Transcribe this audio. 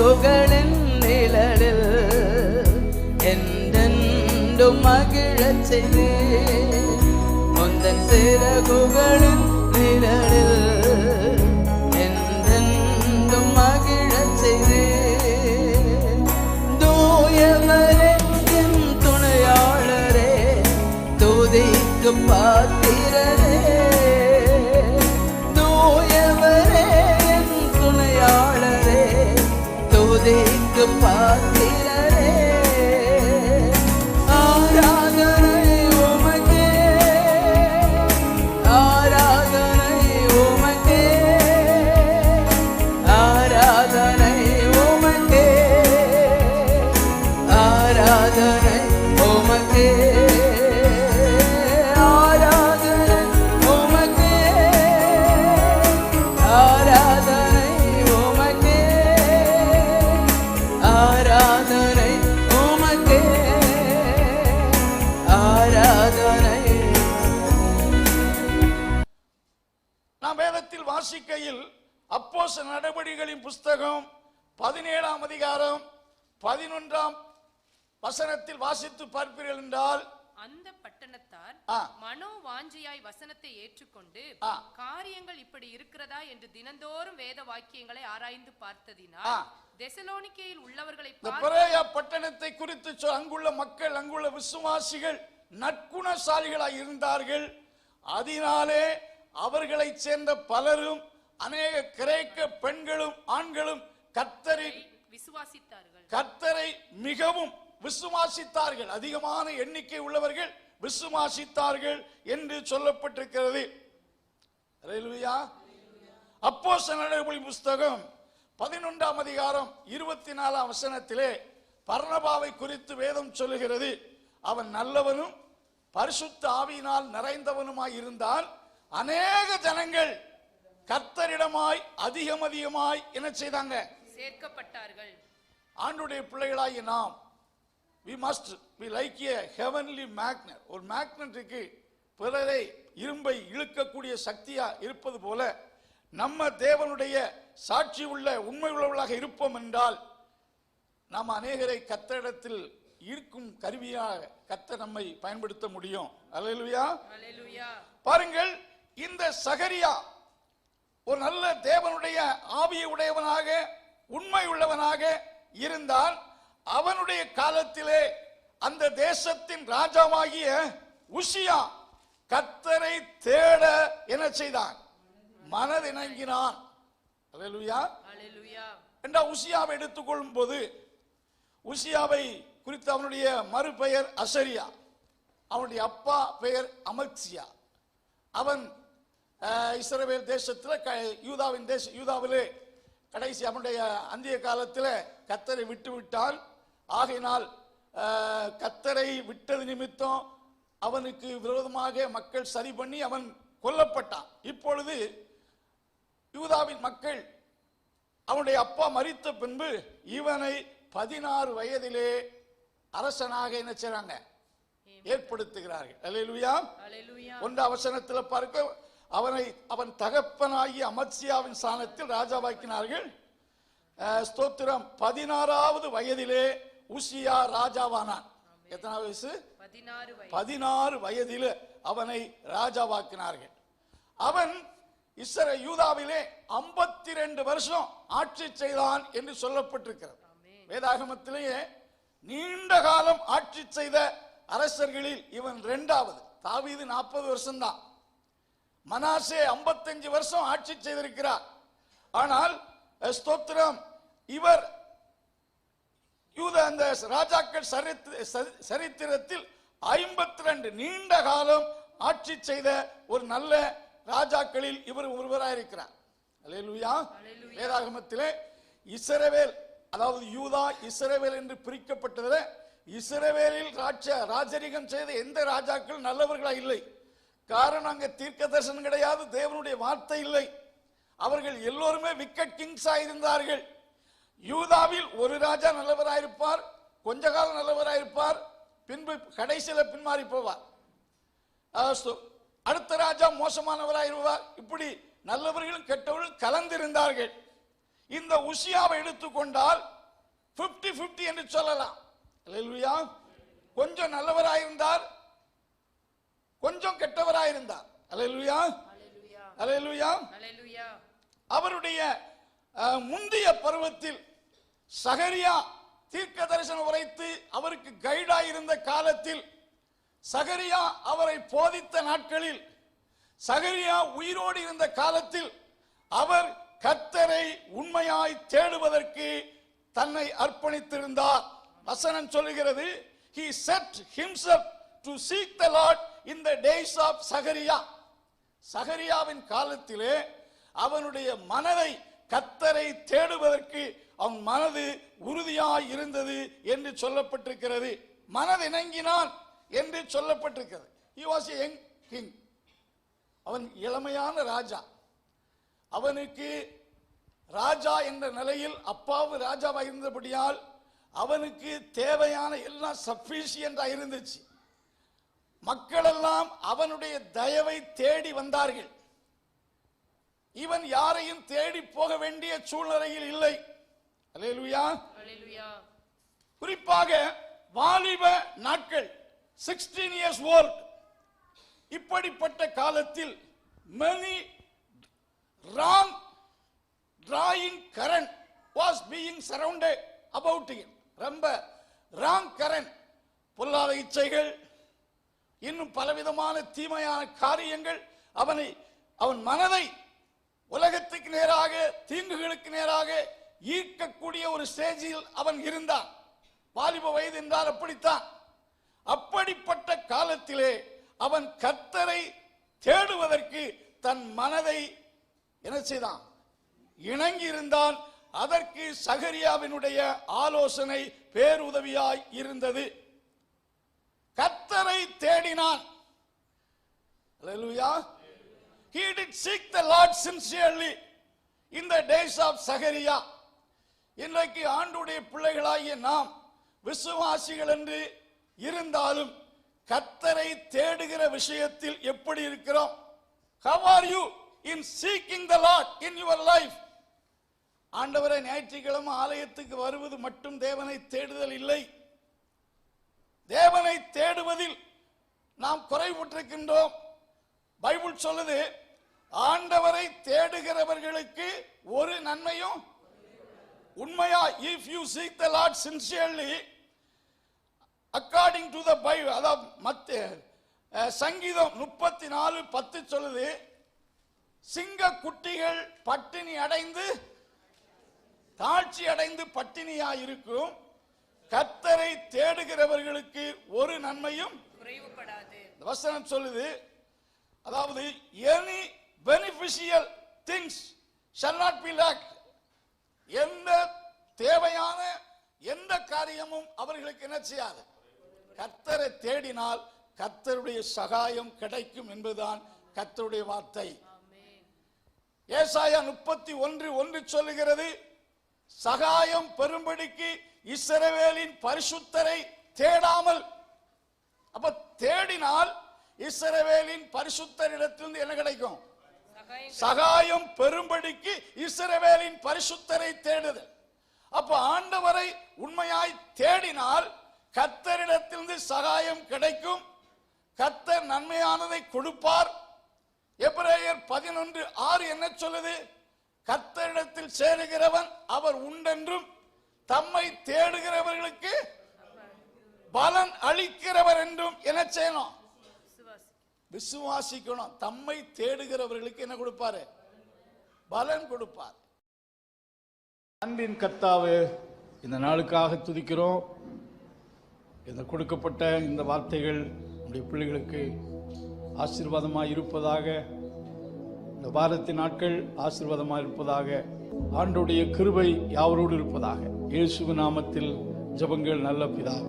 சிறகுகளின் நிழலில் என்றென்றும் மகிழச் செய்து முந்தன் துதிக்கு பாத்திரரே வாசிக்கையில் அப்போஸ் நடவடிக்கைகளின் புஸ்தகம் பதினேழாம் அதிகாரம் பதினொன்றாம் வசனத்தில் வாசித்து பார்ப்பீர்கள் என்றால் அந்த பட்டணத்தார். மனோ வாஞ்சியாய் வசனத்தை ஏற்றுக்கொண்டு. காரியங்கள் இப்படி இருக்கிறதா என்று தினந்தோறும் வேத வாக்கியங்களை ஆராய்ந்து. பார்த்ததினால் தெசலோனிக்கேயில் உள்ளவர்களை பட்டணத்தை குறித்து அங்குள்ள மக்கள் அங்குள்ள விசுவாசிகள் நற்குணசாலிகளாய் இருந்தார்கள் அதனாலே அவர்களைச் சேர்ந்த பலரும் அநேக கிரேக்க பெண்களும் ஆண்களும் கர்த்தரின் விசுவாசித்தார்கள். கர்த்தரை மிகவும் விசுவாசித்தார்கள். அதிகமான எண்ணிக்கை உள்ளவர்கள் விசுவாசித்தார்கள் என்று சொல்லப்பட்டிருக்கிறது. அப்போஸ்தலர் நடவடிக்கை புஸ்தகம் பதினொன்றாம் அதிகாரம் இருபத்தி நாலாம் வசனத்திலே பர்ணபாவை குறித்து வேதம் சொல்லுகிறது. அவன் நல்லவனும் பரிசுத்த ஆவியினால் நிறைந்தவனுமாய் இருந்தால் அநேக ஜனங்கள் கர்த்தரிடமாய் அதிகம் அதிகமாய் என்ன செய்தாங்க? சேர்க்கப்பட்டார்கள். ஆண்டுடைய பிள்ளைகளாகிய நாம் we must we like a heavenly magnet ஒரு மேக்னட்டுக்கு பிறரை இரும்பை இழுக்கக்கூடிய சக்தியா இருப்பது போல நம்ம தேவனுடைய சாட்சி உள்ள உண்மை உள்ளவர்களாக இருப்போம் என்றால் நாம் அநேகரை கத்தரிடத்தில் ஈர்க்கும் கருவியாக கத்த நம்மை பயன்படுத்த முடியும். அல்லேலூயா. பாருங்கள் இந்த சகரியா ஒரு நல்ல தேவனுடைய ஆவியை உடையவனாக உண்மை உள்ளவனாக இருந்தால் அவனுடைய காலத்திலே அந்த தேசத்தின் ராஜாவாகிய உசியா கத்தரை தேட என்ன செய்தான்? மனதிணங்கினான் என்ற உசியாவை எடுத்துக்கொள்ளும் போது உசியாவை குறித்து அவனுடைய மறுபெயர் அசரியா அவனுடைய அப்பா பெயர் அமத்சியா. அவன் அஹ், இஸ்ரவேல் தேசத்தில் க யூதாவின் தேச யூதாவிலே கடைசி அவனுடைய அந்திய காலத்தில் கத்தரை விட்டு விட்டான் ஆகையினால் கத்தரை விட்டது நிமித்தம் அவனுக்கு விரோதமாக மக்கள் சரி பண்ணி அவன் கொல்லப்பட்டான். இப்பொழுது யூதாவின் மக்கள் அவனுடைய அப்பா மரித்த பின்பு இவனை பதினாறு வயதிலே அரசனாக என்ன செய்றாங்க? ஏற்படுத்துகிறார்கள். ஒன்று அவசரத்தில் பார்க்க அவனை அவன் தகப்பனாகிய அமத்சியாவின் ஸ்தானத்தில் ராஜாவாக்கினார்கள். ஸ்தோத்திரம் பதினாறாவது வயதிலே உசியா ராஜாவானான். எத்தனாவது வயசு? பதினாறு வயது. பதினாறு வயதில் அவனை ராஜாவாக்கினார்கள். அவன் இஸ்ர யூதாவிலே 52 ரெண்டு வருஷம் ஆட்சி செய்தான் என்று சொல்லப்பட்டிருக்கிறது. வேதாகமத்திலேயே நீண்ட காலம் ஆட்சி செய்த அரசர்களில் இவன் இரண்டாவது தாவீது நாற்பது வருஷம்தான். மனாசே 55 வருஷம் ஆட்சி செய்திருக்கிறார். ஆனால் ஸ்தோத்திரம் இவர் யூத அந்த ராஜாக்கள் சரித்திர- சரி- சரித்திரத்தில் ஐம்பத்தி ரெண்டு நீண்ட காலம் ஆட்சி செய்த ஒரு நல்ல ராஜாக்களில் இவர் ஒருவராயிருக்கிறார். அல்லேலூயா. வேதாகமத்திலே இஸ்ரவேல் அதாவது யூதா இஸ்ரவேல் என்று பிரிக்கப்பட்டதில் இஸ்ரவேலில் ராஜ ராஜரிகம் செய்த எந்த ராஜாக்கள் நல்லவர்களா இல்லை. காரணம் அங்கே தீர்க்க தரிசனம் கிடையாது தேவனுடைய வார்த்தை இல்லை. அவர்கள் எல்லோருமே விக்கெட் கிங்ஸ் இருந்தார்கள் யூதாவில் ஒரு ராஜா நல்லவராயிருப்பார் கொஞ்ச காலம் நல்லவராயிருப்பார் பின்பு கடைசியில் பின்மாறி போவார். அடுத்த ராஜா மோசமானவராயிருவார். இப்படி நல்லவர்களும் கெட்டவர்களும் கலந்திருந்தார்கள். இந்த உசியாவை எடுத்துக்கொண்டால் 50 50 என்று சொல்லலாம். கொஞ்சம் நல்லவராயிருந்தார் கொஞ்சம் கெட்டவராயிருந்தார் அல்லேலூயா ஹalleluya அவருடைய முந்தைய பருவத்தில் சகரியா தீர்க்க தரிசனம் உரைத்து அவருக்கு கைடாய் இருந்த காலத்தில் சகரியா அவரை போதித்த நாட்களில் சகரியா உயிரோடு இருந்த காலத்தில் அவர் கர்த்தரை உண்மையாய் தேடுவதற்கு தன்னை அர்ப்பணித்திருந்தார். வசனம் சொல்லுகிறது he set himself to seek the lord in the days of Zechariah சகரியாவின் காலத்திலே அவனுடைய மனதை கத்தரை தேடுவதற்கு அவன் மனது உறுதியாய் இருந்தது என்று சொல்லப்பட்டிருக்கிறது. மனது இணங்கினான் என்று சொல்லப்பட்டிருக்கிறது. ஹி வாஸ் யங் கிங் அவன் இளமையான ராஜா. அவனுக்கு ராஜா என்ற நிலையில் அப்பாவு ராஜாவாக இருந்தபடியால் அவனுக்கு தேவையான எல்லாம் சஃபிஷியண்டாக இருந்துச்சு. மக்களெல்லாம் அவனுடைய தயவை தேடி வந்தார்கள். இவன் யாரையும் தேடி போக வேண்டிய சூழ்நிலையில் இல்லை. குறிப்பாக வாலிப நாட்கள் 16 இயர்ஸ் ஓல்ட் இப்படிப்பட்ட காலத்தில் wrong drawing current was being surrounded about him. ரொம்ப wrong current பொல்லாத இச்சைகள் இன்னும் பலவிதமான தீமையான காரியங்கள் அவனை அவன் மனதை உலகத்துக்கு நேராக தீங்குகளுக்கு நேராக ஈர்க்கக்கூடிய ஒரு ஸ்டேஜில் அவன் இருந்தான். வாலிப வயது என்றால் அப்படித்தான். அப்படிப்பட்ட காலத்திலே அவன் கர்த்தரை தேடுவதற்கு தன் மனதை என்ன செய்தான்? இணங்கி இருந்தான் அதற்கு சகரியாவினுடைய ஆலோசனை பேருதவியாய் இருந்தது. கத்தரை தேடினான். Hallelujah. He did seek the Lord sincerely in the days of சகரியா இன்றைக்கு ஆண்டுடைய பிள்ளைகளாகிய நாம் விசுவாசிகள் என்று இருந்தாலும் கத்தரை தேடுகிற விஷயத்தில் எப்படி இருக்கிறோம்? How are you in seeking the lord in your life ஆண்டவரை ஞாயிற்றுக்கிழமை ஆலயத்துக்கு வருவது மட்டும் தேவனை தேடுதல் இல்லை. தேவனை தேடுவதில் நாம் குறைவுற்றிருக்கின்றோம். பைபிள் சொல்லுது ஆண்டவரை தேடுகிறவர்களுக்கு ஒரு நன்மையும் உண்மையா? If you seek the lord sincerely according to the Bible அதாவது மத்த சங்கீதம் முப்பத்தி நாலு பத்து சொல்லுது சிங்க குட்டிகள் பட்டினி அடைந்து தாழ்ச்சி அடைந்து பட்டினியா இருக்கும் தேடுகிறவர்களுக்கு ஒரு நன்மையும் இந்த வசனம் சொல்லுது அதாவது any beneficial things shall not be lack எந்த தேவையான எந்த காரியமும் அவர்களுக்கு என்ன செய்யாது? கர்த்தரை தேடினால் கர்த்தருடைய சகாயம் கிடைக்கும் என்பதுதான் கர்த்தருடைய வார்த்தை. ஏசாயா முப்பத்தி ஒன்று ஒன்று சொல்லுகிறது சகாயம் பெரும்படிக்கு இஸ்ரவேலின் பரிசுத்தரை தேடாமல். அப்ப தேடினால் இஸ்ரவேலின் பரிசுத்தரிடத்திலிருந்து என்ன கிடைக்கும்? சகாயம் பெரும்படிக்கு இஸ்ரவேலின் பரிசுத்தரை தேடுதல் அப்ப ஆண்டவரை உண்மையாய் தேடினால் கத்தரிடத்திலிருந்து சகாயம் கிடைக்கும். கத்தர் நன்மையானதை கொடுப்பார். எப்ரேயர் பதினொன்று ஆறு என்ன சொல்லுது? கத்தரிடத்தில் சேருகிறவன் அவர் உண்டென்றும் தம்மை தேடுகிறவர்களுக்கு பலன் அளிக்கிறவர் என்றும் என்ன செய்யணும்? விசுவாசிக்கணும். தம்மை தேடுகிறவர்களுக்கு என்ன கொடுப்பாரு? பலன் கொடுப்பார். அன்பின் கர்த்தாவே இந்த நாளுக்காக துதிக்கிறோம். இந்த கொடுக்கப்பட்ட இந்த வார்த்தைகள் நம்முடைய பிள்ளைகளுக்கு ஆசீர்வாதமாக இருப்பதாக இந்த வாரத்தின் நாட்கள் ஆசீர்வாதமாக இருப்பதாக ஆண்டுடைய கிருபை யாவரோடு இருப்பதாக. இயேசு நாமத்தில் ஜெபங்கள் நல்ல பிதாவே.